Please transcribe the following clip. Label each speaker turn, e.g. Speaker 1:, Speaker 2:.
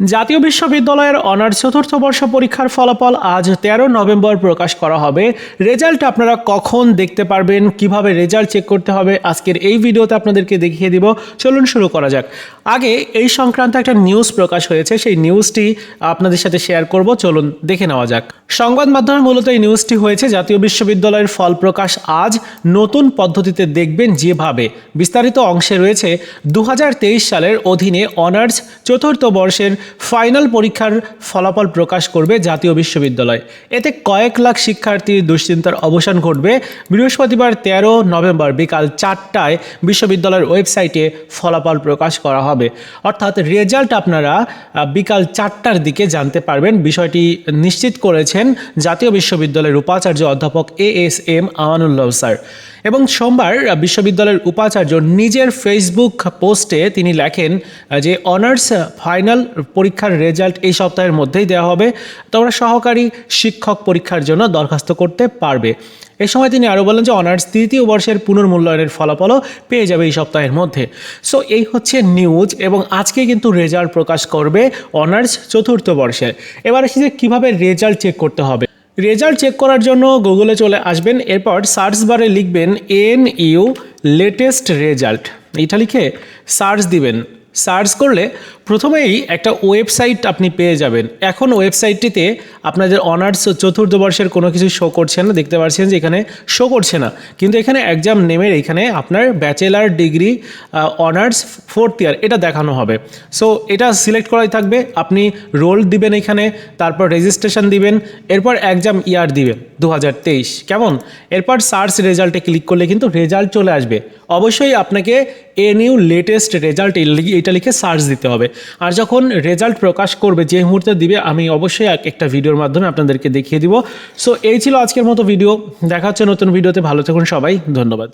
Speaker 1: জাতীয় বিশ্ববিদ্যালয়ের অনার্স চতুর্থ বর্ষ পরীক্ষার ফলাফল আজ তেরো নভেম্বর প্রকাশ করা হবে। রেজাল্ট আপনারা কখন দেখতে পারবেন? কীভাবে রেজাল্ট চেক করতে হবে? আজকের এই ভিডিওতে আপনাদেরকে দেখিয়ে দিব। চলুন শুরু করা যাক। আগে এই সংক্রান্ত একটা নিউজ প্রকাশ হয়েছে। সেই নিউজটি আপনাদের সাথে শেয়ার করব। চলুন দেখে নেওয়া যাক। সংবাদ মাধ্যমে মূলত এই নিউজটি হয়েছে। জাতীয় বিশ্ববিদ্যালয়ের ফল প্রকাশ আজ নতুন পদ্ধতিতে দেখবেন যেভাবে। বিস্তারিত অংশে রয়েছে দু হাজার তেইশ সালের অধীনে অনার্স চতুর্থ বর্ষের ফাইনাল পরীক্ষার ফলাফল প্রকাশ করবে জাতীয় বিশ্ববিদ্যালয়। এতে কয়েক লাখ শিক্ষার্থীর দুশ্চিন্তার অবসান ঘটবে। বৃহস্পতিবার তেরো নভেম্বর বিকাল চারটায় বিশ্ববিদ্যালয়ের ওয়েবসাইটে ফলাফল প্রকাশ করা হবে। অর্থাৎ রেজাল্ট আপনারা বিকাল চারটার দিকে জানতে পারবেন। বিষয়টি নিশ্চিত করেছেন জাতীয় বিশ্ববিদ্যালয়ের উপাচার্য অধ্যাপক A S M Amanullah sir. এবং সোমবার বিশ্ববিদ্যালয়ের উপাচার্য নিজের ফেসবুক পোস্টে তিনি লেখেন যে অনার্স ফাইনাল পরীক্ষার রেজাল্ট এই সপ্তাহের মধ্যেই দেওয়া হবে। তোমরা সহকারী শিক্ষক পরীক্ষার জন্য দরখাস্ত করতে পারবে। এ সময় তিনি আরও বলেন যে অনার্স তৃতীয় বর্ষের পুনর্মূল্যায়নের ফলাফলও পেয়ে যাবে এই সপ্তাহের মধ্যে। সো এই হচ্ছে নিউজ এবং আজকে কিন্তু রেজাল্ট প্রকাশ করবে অনার্স চতুর্থ বর্ষের। এবার আসি যে কীভাবে রেজাল্ট চেক করতে হবে। রেজাল্ট চেক করার জন্য গুগলে চলে আসবেন, এরপর সার্চ বারে লিখবেন এন ইউ লেটেস্ট রেজাল্ট। এটা লিখে সার্চ দিবেন। সার্চ করলে প্রথমেই একটা ওয়েবসাইট আপনি পেয়ে যাবেন। এখন ওয়েবসাইটটিতে আপনাদের অনার্স চতুর্থ বর্ষের কোনো কিছু শো করছে না, দেখতে পাচ্ছেন যে এখানে শো করছে না। কিন্তু এখানে এক্সাম নেমের এখানে আপনার bachelor degree honours fourth year এটা দেখানো হবে। সো এটা সিলেক্ট করাই থাকবে। আপনি রোল দিবেন এখানে, তারপর রেজিস্ট্রেশন দিবেন, এরপর এক্সাম ইয়ার দিবেন দু হাজার তেইশ। কেমন? এরপর সার্চ রেজাল্টে ক্লিক করলে কিন্তু রেজাল্ট চলে আসবে। অবশ্যই আপনাকে এ নিউ লেটেস্ট রেজাল্ট এটা লিখে সার্চ দিতে হবে। আর যখন রেজাল্ট প্রকাশ করবে, যে মুহূর্তে দিবে, আমি অবশ্যই এক- একটা ভিডিওর মাধ্যমে আপনাদেরকে দেখিয়ে দিব। সো এই ছিল আজকের মতো ভিডিও দেখা হচ্ছে নতুন ভিডিওতে ভালো থাকুন সবাই। ধন্যবাদ।